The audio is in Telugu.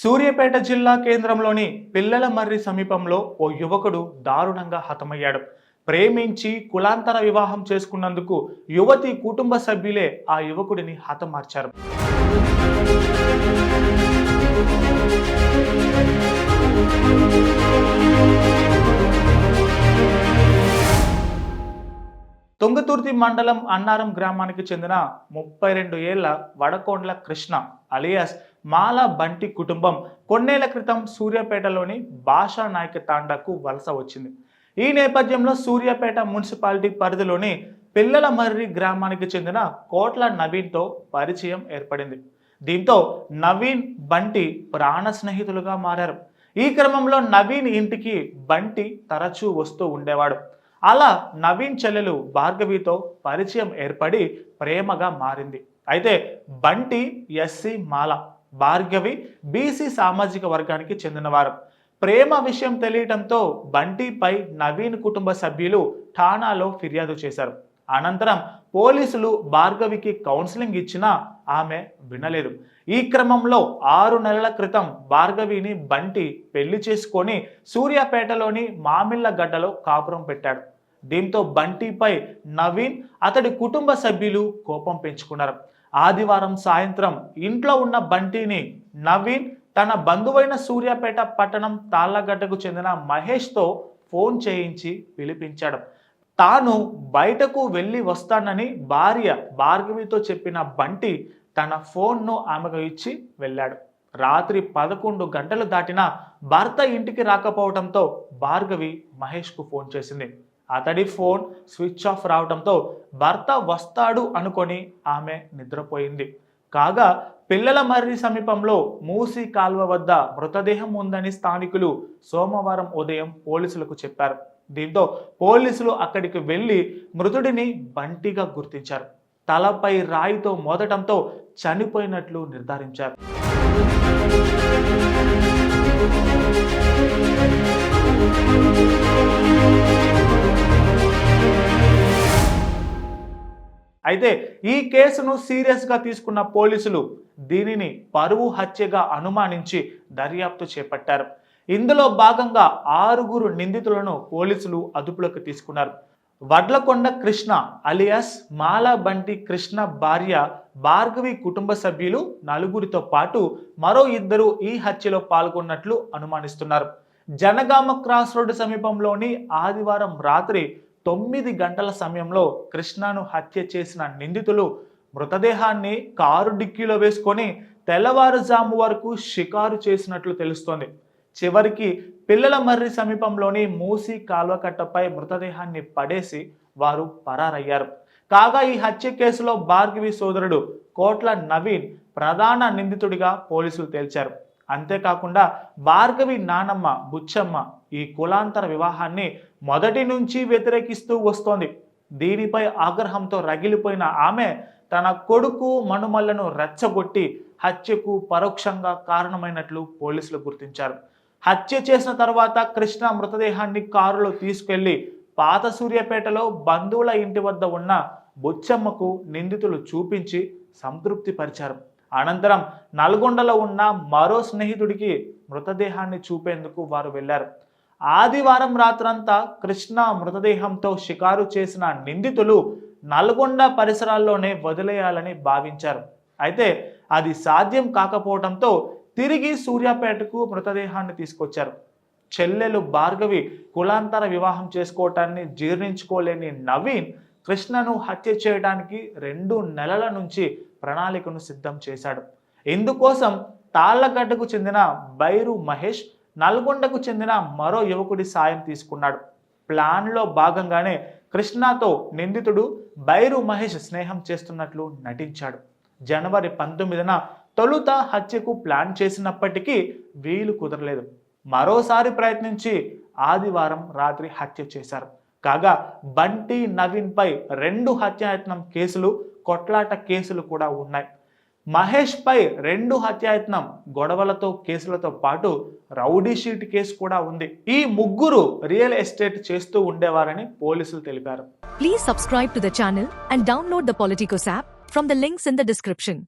సూర్యాపేట జిల్లా కేంద్రంలోని పిల్లల మర్రి సమీపంలో ఓ యువకుడు దారుణంగా హతమయ్యాడు. ప్రేమించి కులాంతర వివాహం చేసుకున్నందుకు యువతి కుటుంబ సభ్యులే ఆ యువకుడిని హతమార్చారు. తుంగతుర్తి మండలం అన్నారం గ్రామానికి చెందిన ముప్పై రెండు ఏళ్ళ వడకొండ్ల కృష్ణ అలియాస్ మాల బంటి కుటుంబం కొన్నేళ్ళ క్రితం సూర్యాపేటలోని భాషా నాయక తాండాకు వలస వచ్చింది. ఈ నేపథ్యంలో సూర్యాపేట మున్సిపాలిటీ పరిధిలోని పిల్లల మర్రి గ్రామానికి చెందిన కోట్ల నవీన్తో పరిచయం ఏర్పడింది. దీంతో నవీన్ బంటి ప్రాణ స్నేహితులుగా మారారు. ఈ క్రమంలో నవీన్ ఇంటికి బంటి తరచూ వస్తూ ఉండేవాడు. అలా నవీన్ చెల్లెలు భార్గవితో పరిచయం ఏర్పడి ప్రేమగా మారింది. అయితే బంటి ఎస్సీ మాల భార్గవి బీసీ సామాజిక వర్గానికి చెందినవారు ప్రేమ విషయం తెలియటంతో బంటిపై నవీన్ కుటుంబ సభ్యులు ఠాణాలో ఫిర్యాదు చేశారు. అనంతరం పోలీసులు భార్గవికి కౌన్సిలింగ్ ఇచ్చినా ఆమె వినలేదు. ఈ క్రమంలో ఆరు నెలల క్రితం భార్గవిని బంటి పెళ్ళి చేసుకొని సూర్యాపేటలోని మామిళ్ళగడ్డలో కాపురం పెట్టాడు. దీంతో బంటిపై నవీన్ అతడి కుటుంబ సభ్యులు కోపం పెంచుకున్నారు. ఆదివారం సాయంత్రం ఇంట్లో ఉన్న బంటిని నవీన్ తన బంధువైన సూర్యాపేట పట్టణం తాళ్ళగడ్డకు చెందిన మహేష్తో ఫోన్ చేయించి పిలిపించాడు. తాను బయటకు వెళ్ళి వస్తానని భార్య భార్గవితో చెప్పిన బంటి తన ఫోన్ను ఆమెకు ఇచ్చి వెళ్ళాడు. రాత్రి పదకొండు గంటలు దాటినా భర్త ఇంటికి రాకపోవడంతో భార్గవి మహేష్కు ఫోన్ చేసింది. అతడి ఫోన్ స్విచ్ ఆఫ్ రావడంతో భర్త వస్తాడు అనుకొని ఆమె నిద్రపోయింది. కాగా పిల్లల మర్రి సమీపంలో మూసి కాల్వ వద్ద మృతదేహం ఉందని స్థానికులు సోమవారం ఉదయం పోలీసులకు చెప్పారు. దీంతో పోలీసులు అక్కడికి వెళ్ళి మృతుడిని బంటిగా గుర్తించారు. తలపై రాయితో మోదటంతో చనిపోయినట్లు నిర్ధారించారు. అయితే ఈ కేసును సీరియస్గా తీసుకున్న పోలీసులు దీనిని పరువు హత్యగా అనుమానించి దర్యాప్తు చేపట్టారు. ఇందులో భాగంగా ఆరుగురు నిందితులను పోలీసులు అదుపులోకి తీసుకున్నారు. వడ్లకొండ కృష్ణ అలియాస్ మాలా బంటి కృష్ణ భార్య భార్గవి కుటుంబ సభ్యులు నలుగురితో పాటు మరో ఇద్దరు ఈ హత్యలో పాల్గొన్నట్లు అనుమానిస్తున్నారు. జనగామ క్రాస్ రోడ్డు సమీపంలోని ఆదివారం రాత్రి తొమ్మిది గంటల సమయంలో కృష్ణను హత్య చేసిన నిందితులు మృతదేహాన్ని కారు డిక్కీలో వేసుకొని తెల్లవారుజాము వరకు షికారు చేసినట్లు తెలుస్తోంది. చివరికి పిల్లల మర్రి సమీపంలోని మూసి కాల్వకట్టపై మృతదేహాన్ని పడేసి వారు పరారయ్యారు. కాగా ఈ హత్య కేసులో భార్గవి సోదరుడు కోట్ల నవీన్ ప్రధాన నిందితుడిగా పోలీసులు తేల్చారు. అంతేకాకుండా భార్గవి నానమ్మ బుచ్చమ్మ ఈ కులాంతర వివాహాన్ని మొదటి నుంచి వ్యతిరేకిస్తూ వస్తోంది. దీనిపై ఆగ్రహంతో రగిలిపోయిన ఆమె తన కొడుకు మనుమల్లను రెచ్చగొట్టి హత్యకు పరోక్షంగా కారణమైనట్లు పోలీసులు గుర్తించారు. హత్య చేసిన తర్వాత కృష్ణ మృతదేహాన్ని కారులో తీసుకెళ్ళి పాత సూర్యాపేటలో బంధువుల ఇంటి వద్ద ఉన్న బుచ్చమ్మకు నిందితులు చూపించి సంతృప్తి పరిచారు అనంతరం నల్గొండలో ఉన్న మరో స్నేహితుడికి మృతదేహాన్ని చూపేందుకు వారు వెళ్ళారు ఆదివారం రాత్రంతా కృష్ణ మృతదేహంతో షికారు చేసిన నిందితులు నల్గొండ పరిసరాల్లోనే వదిలేయాలని భావించారు. అయితే అది సాధ్యం కాకపోవడంతో తిరిగి సూర్యాపేటకు మృతదేహాన్ని తీసుకొచ్చారు. చెల్లెలు భార్గవి కులాంతర వివాహం చేసుకోవటాన్ని జీర్ణించుకోలేని నవీన్ కృష్ణను హత్య చేయడానికి రెండు నెలల నుంచి ప్రణాళికను సిద్ధం చేశాడు. ఇందుకోసం తాళ్ళగడ్డకు చెందిన బైరు మహేష్ నల్గొండకు చెందిన మరో యువకుడి సాయం తీసుకున్నాడు. ప్లాన్లో భాగంగానే కృష్ణతో నిందితుడు బైరు మహేష్ స్నేహం చేస్తున్నట్లు నటించాడు. జనవరి పంతొమ్మిదిన తొలుత హత్యకు ప్లాన్ చేసినప్పటికీ వీలు కుదరలేదు. మరోసారి ప్రయత్నించి ఆదివారం రాత్రి హత్య చేశారు. కాగా బంటి నవీన్పై రెండు హత్యాయత్నం కేసులు కొట్లాట కేసులు కూడా ఉన్నాయి. మహేష్పై రెండు హత్యాయత్నం గొడవలతో కేసులతో పాటు రౌడీ షీట్ కేసు కూడా ఉంది. ఈ ముగ్గురు రియల్ ఎస్టేట్ చేస్తూ ఉండేవారని పోలీసులు తెలిపారు. Please subscribe to the channel and download the Politicos app from the links in the description